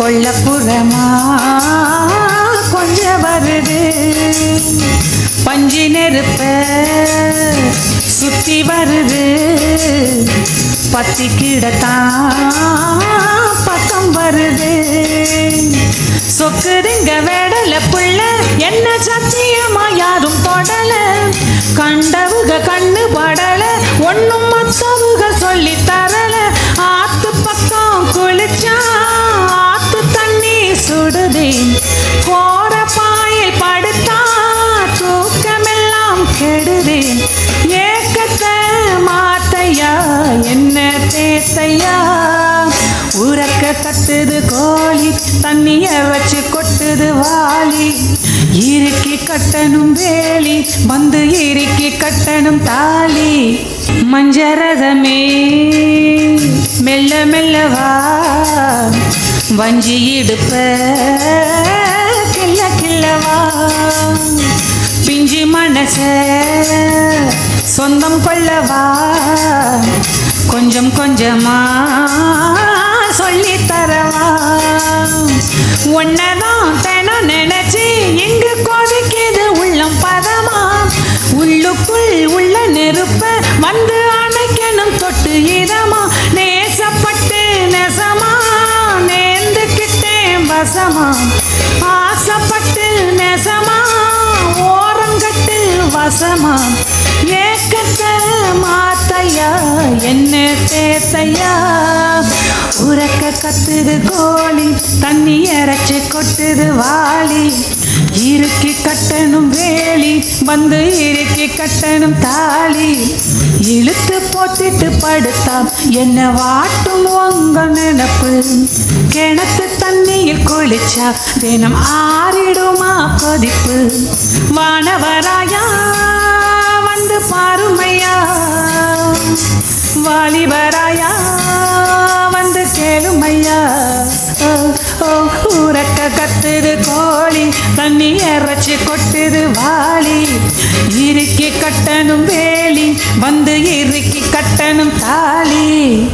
கொல்லப்புறமா? கொஞ்ச வருது. பஞ்சு நெருப்ப சுத்தி வருது. பத்தி கிடத்தான் பக்கம் வருது. சொக்குதுங்க வேடல புள்ள என்ன சத்தியமா யாரும் தொடல. கண்டவுக கண்ட தேத்தையா உறக்க தட்டுது கோழி தண்ணிய வச்சு கொட்டுது வாலி இறுக்கி கட்டணும் வேலி வந்து இறுக்கி கட்டணும் தாலி. மஞ்சரதமே மெல்ல மெல்லவா. வஞ்சி இடுப்ப கில்ல கில்லவா பிஞ்சி மனச சொந்தம் கொள்ளவா. கொஞ்சம் கொஞ்சமா சொல்லி தரவா? உன்னதான் தினம் நினைச்சு இங்கு கொதிக்குது உள்ளம் பதமா? உள்ளுக்குள் உள்ள நெருப்ப வந்து அணைக்கணும் தொட்டு இதமா? நேசப்பட்டு நெசமா? நேர்ந்துக்கிட்டேன் வசமா? என்ன தேத்தையா உறக்க கத்துது கோழி தண்ணி இறைச்சி கொட்டுது வாளி. இறுக்கி கட்டணும் வேலி வந்து இறுக்கி கட்டணும் தாலி இழுத்து போத்திட்டு படுத்தா என்ன வாட்டும் உங்க நினப்பு. கிணத்து தண்ணியில் குளிச்சா தினம் ஆறிடுமா கொதிப்பு. வானவராயா வந்து பாருமையா. வாலிபராயா? வந்து கேளுமையா? ஓ, ஓ, உறக்க கத்துது கோழி தண்ணி இறைச்சி கொட்டுது வாளி. இறுக்கி கட்டணும் வேலி வந்து இறுக்கி கட்டணும் தாலி.